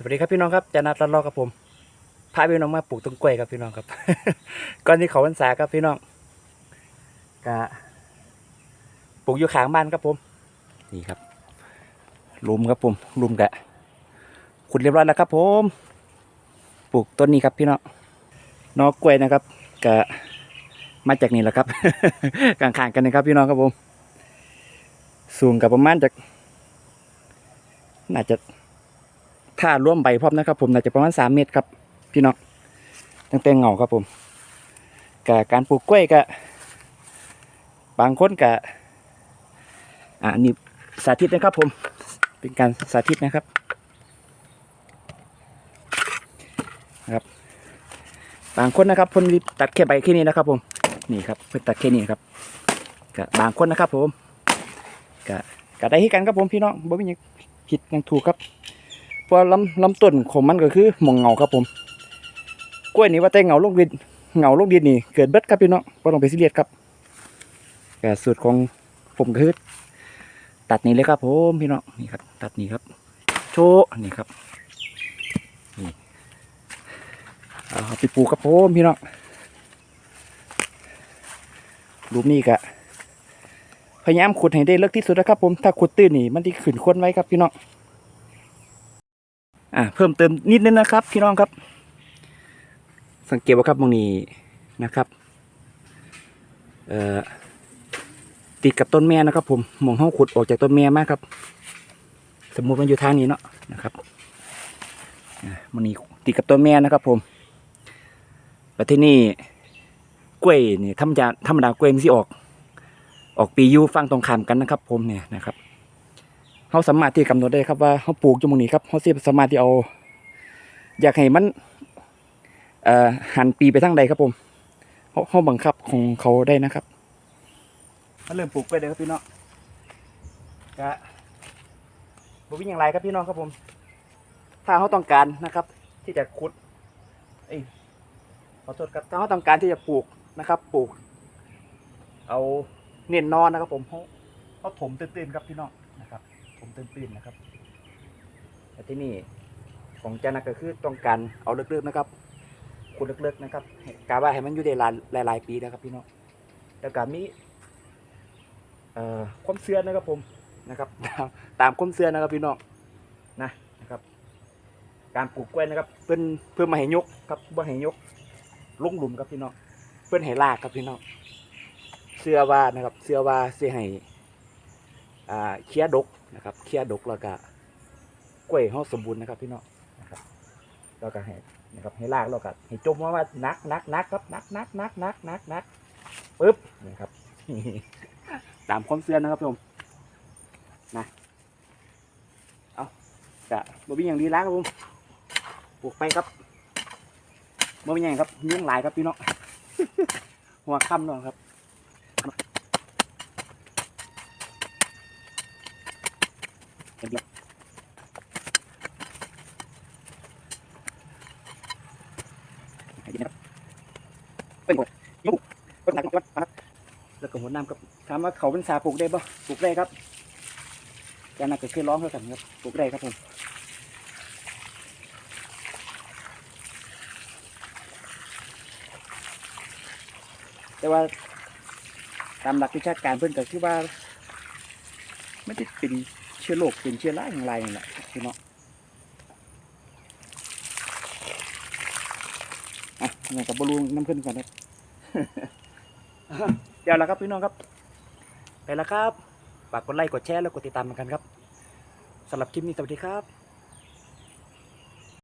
สวัสดีครับพี่น้องครับจะนัดรัดรอกับผมพาพี่น้องมาปลูกต้นกล้วยครับพี่น้องครับ ก่อนที่เขาพรรษาครับพี่น้องกะปลูกอยู่ข้างบ้านครับผม นี่ครับลุมครับผมลุมกะขุดเรียบร้อยแล้วครับ ผมปลูกต้นนี้ครับพี่น้องนอกกล้วยนะครับกะมาจากนี่แหละครับกลางๆกันนะครับพี่น้องครับผม สูงกับประมาณจากน่าจะ ถ้าร่วมใบพร้อมนะครับ ผมน่าจะประมาณสามเมตรครับ พี่น้องตั้งแต่เงาครับผมกะการปลูกกล้วยกะบบางคนกะอ่านี่สาธิตนะครับ ผมเป็นการสาธิตนะครับครับ บางคนนะครับพ่นตัดแค่ใบแค่นี้นะครับ ผมนี่ครับเพิ่นตัดแค่นี้ครับกะบบางคนนะครับ ผมกะกะได้ให้กันครับผมพี่น้องบ่มีหิดยังถูกครับ เพราะลำลำต้นของมันก็คือหมองเงาครับผม กล้วยนี่ว่าแต่เงาลงดินเงาลงดินนี่เกิดเบิดครับพี่น้องบ่ต้องไปซีเรียสครับแต่สูตรของผมคือตัดนี่เลยครับผมพี่น้องนี่ครับ ตัดนี่ครับ โชว์นี่ครับนี่เอาไปปลูกครับผมพี่น้องรูปนี้ก็พยายามขุดให้ได้เลิกที่สุดนะครับผมถ้าขุดตื้นนี่มันที่ขึ้นค้นไว้ครับพี่น้อง อ่าเพิ่มเติมนิดนึงนะครับ พี่น้องครับ สังเกตว่าครับมองนี้นะครับเอ่อติดกับต้นแม่นะครับ ผมมองห้องขุดออกจากต้นแม่มากครับ สมมุติมันอยู่ทางนี้เนาะนะครับมองนี้ติดกับต้นแม่นะครับ ผมแล้วที่นี่กล้วยนี่ธรรมดาธรรมดากล้วยมันสิออก ออกปียูฟังตรงขามกันนะครับ ผมเนี่ยนะครับ เขาสามารถที่กำหนดได้ครับว่าเขาปลูกอยู่มงนี้ครับเขาสิสามารถที่เอา อยากให้มันหันปีไปทางใดครับผมเขาเขาบังคับของเขาได้นะครับมาเริ่มปลูกไปเลยครับพี่น้องกะบวิ่งอย่างไรครับพี่น้องครับผม ถ้าเขาต้องการนะครับ ที่จะขุดเอ้ยขอโทษครับถ้าเขาต้องการที่จะปลูกนะครับ ปลูก เอาเน้นนอนนะครับ ผมเขาเขาถมตื้นๆครับพี่น้อง ผมเตื่นตื่นนะครับแต่ที่นี่ของเจ้านักก็คือต้องการเอาเลือกๆนะครับคุณเลือกๆนะครับกาว่าให้มันอยู่ได้หลายหลายปีนะครับพี่น้องแล้วก็มีเอ่อความเสื่อนะครับผมนะครับตามความเสื่อนะครับพี่น้องนะนะครับ การปลูกกล้วยนะครับเพื่อนเพื่อมาให้ยกครับว่าให้ยกลงหลุมครับพี่น้องเพื่อนให้ลากครับพี่น้องเสื้อว่านะครับ เสื้อว่าเสียให้ เคี้ยดกนะครับเคี้ยดกแล้วก็กล้วยเขาสมบูรณ์นะครับพี่น้องนะครับแล้วก็ให้นะครับให้ลากแล้วก็ให้จมว่าว่านักนักนักครับนักนักนักนักนักนักปึ๊บนะครับตามความเสื่อนะครับผมนะเอากะบ่มีอย่างดีแล้วครับผมปลูกไปครับบ่มีอย่างครับเลี้ยงหลายครับพี่น้องหัวค่ำนาะครับ เป็นหมดยุบเป็นหนักวัดนครับแล้วก็หัวน้ำครับถามว่าเขาเป็นสาปลูกได้ป่ะปลูกได้ครับยานาเกิดขึ้นร้องเท่ากันครับปลูกได้ครับผมแต่ว่าตามหลักวิชาการเพื่อนก็คือว่าไม่ได้เป็น ชื้อโรคเป็นเชื้อราอย่างไรนี่แหละพี่น้องอะนี่กับบอลูน้ำขึ้นก่อนครับเดี๋ยวแล้วครับพี่น้องครับ ไปแล้วครับฝากกดไลค์กดแชร์แล้วกดติดตามกันครับสำหรับคลิปนี้สวัสดีครับ